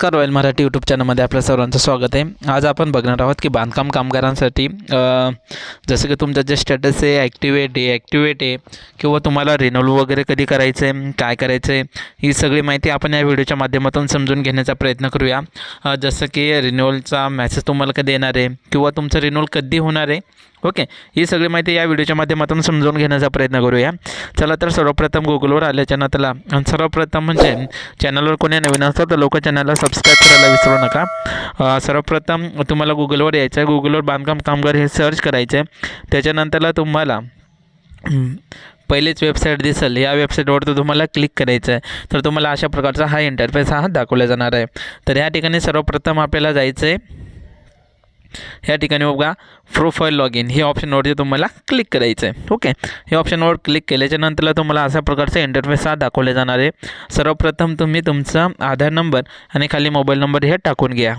नमस्कार royal Marathi YouTube चॅनलमध्ये आपल्या सर्वांचं स्वागत आहे. आज आपण बघणार आहोत की बांधकाम कामगारांसाठी जसं की तुमचं जे स्टेटस आहे ॲक्टिवेट आहे ॲक्टिवेट आहे किंवा तुम्हाला रिनोल वगैरे कधी करायचं आहे काय करायचं आहे ही सगळी माहिती आपण या व्हिडिओच्या माध्यमातून समजून घेण्याचा प्रयत्न करूया. जसं की रिनोलचा मॅसेज तुम्हाला कधी येणार आहे किंवा तुमचं रिनोल कधी होणार आहे ओके ही सगळी माहिती या व्हिडिओच्या माध्यमातून समजून घेण्याचा प्रयत्न करूया. चला तर सर्वप्रथम गुगलवर आल्याच्या नंतरला आणि सर्वप्रथम म्हणजे चॅनलवर कोणी नवीन असतं तर लोक चॅनलला सबस्क्राईब करायला विसरू नका. सर्वप्रथम तुम्हाला गुगलवर यायचं आहे गुगलवर बांधकाम कामगार हे सर्च करायचं. आहे त्याच्यानंतरला तुम्हाला पहिलेच पहिलीच वेबसाईट दिसेल. या वेबसाईटवर तर तुम्हाला क्लिक करायचं आहे तर तुम्हाला अशा प्रकारचा हा इंटरफेस हा दाखवला जाणार आहे. तर या ठिकाणी सर्वप्रथम आपल्याला जायचं आहे ह्या ठिकाणी बघा प्रोफाईल लॉग इन हे ऑप्शनवरती तुम्हाला क्लिक करायचं आहे ओके हे ऑप्शनवर क्लिक केल्याच्या नंतरला तुम्हाला अशा प्रकारचा इंटरफेस हा दाखवला जाणार आहे. सर्वप्रथम तुम्ही तुमचा आधार नंबर आणि खाली मोबाईल नंबर हे टाकून घ्या.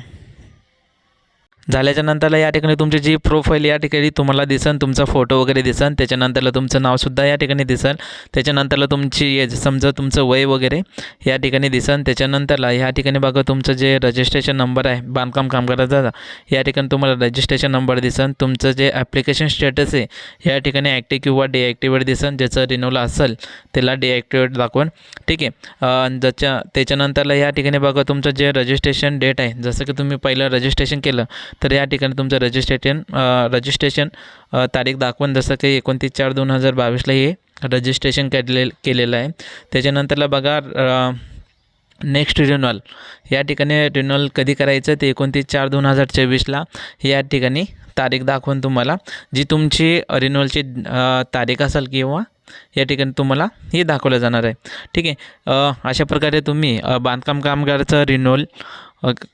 झाल्याच्या नंतरला या ठिकाणी तुमची जी प्रोफाईल या ठिकाणी तुम्हाला दिसन तुमचा फोटो वगैरे दिसन त्याच्यानंतरला तुमचं नावसुद्धा या ठिकाणी दिसन त्याच्यानंतरला तुमची एज समजा तुमचं वय वगैरे या ठिकाणी दिसन त्याच्यानंतरला या ठिकाणी बघा तुमचं जे रजिस्ट्रेशन नंबर आहे बांधकाम कामगाराचा या ठिकाणी तुम्हाला रजिस्ट्रेशन नंबर दिसन तुमचं जे ॲप्लिकेशन स्टेटस आहे या ठिकाणी ॲक्टिव्ह किंवा डिॲक्टिवेट दिसन ज्याचं रिन्यूल असेल त्याला डिॲक्टिवेट दाखवून ठीक आहे? ज्याच्या त्याच्यानंतरला या ठिकाणी बघा तुमचं जे रजिस्ट्रेशन डेट आहे जसं की तुम्ही पहिलं रजिस्ट्रेशन केलं तर या ठिकाणी तुमचं रजिस्ट्रेशन रजिस्ट्रेशन तारीख दाखवून. जसं की एकोणतीस चार दोन हजार बावीसला हे रजिस्ट्रेशन केले केलेलं आहे. त्याच्यानंतरला बघा नेक्स्ट रिन्युअल या ठिकाणी रिन्युअल कधी करायचं? ते एकोणतीस चार दोन हजार चोवीसला. या ठिकाणी तारीख दाखवून तुम्हाला. जी तुमची रिन्युअलची तारीख असेल किंवा या ठिकाणी तुम्हाला हे दाखवलं जाणार आहे. ठीक आहे? अशा प्रकारे तुम्ही बांधकाम कामगारचं रिन्युअल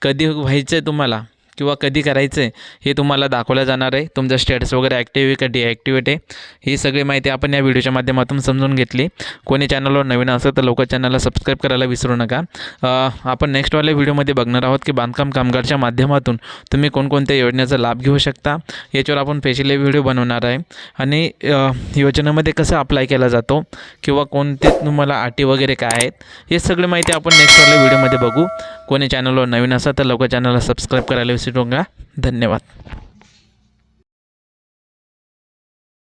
कधी व्हायचं आहे तुम्हाला? किंवा कधी करायचं आहे हे तुम्हाला दाखवलं जाणार आहे. तुमचं स्टेटस वगैरे ॲक्टिव्ह आहे का डिॲक्टिवेट आहे? ही सगळी माहिती आपण या व्हिडिओच्या माध्यमातून समजून घेतली. कोणी चॅनलवर नवीन असेल तर लोक चॅनलला सबस्क्राईब करायला विसरू नका. आपण नेक्स्टवाल्या व्हिडिओमध्ये बघणार आहोत की बांधकाम कामगारच्या माध्यमातून तुम्ही कोणकोणत्या योजनेचा लाभ घेऊ शकता. याच्यावर आपण स्पेशली व्हिडिओ बनवणार आहे. आणि योजनेमध्ये कसं अप्लाय केला जातो किंवा कोणते तुम्हाला अटी वगैरे काय आहेत हे सगळी माहिती आपण नेक्स्टवाल्या व्हिडिओमध्ये बघू. कोणी चॅनलवर नवीन असेल तर लवकर चॅनलला सबस्क्राईब करायला विसरू काळजी धन्यवाद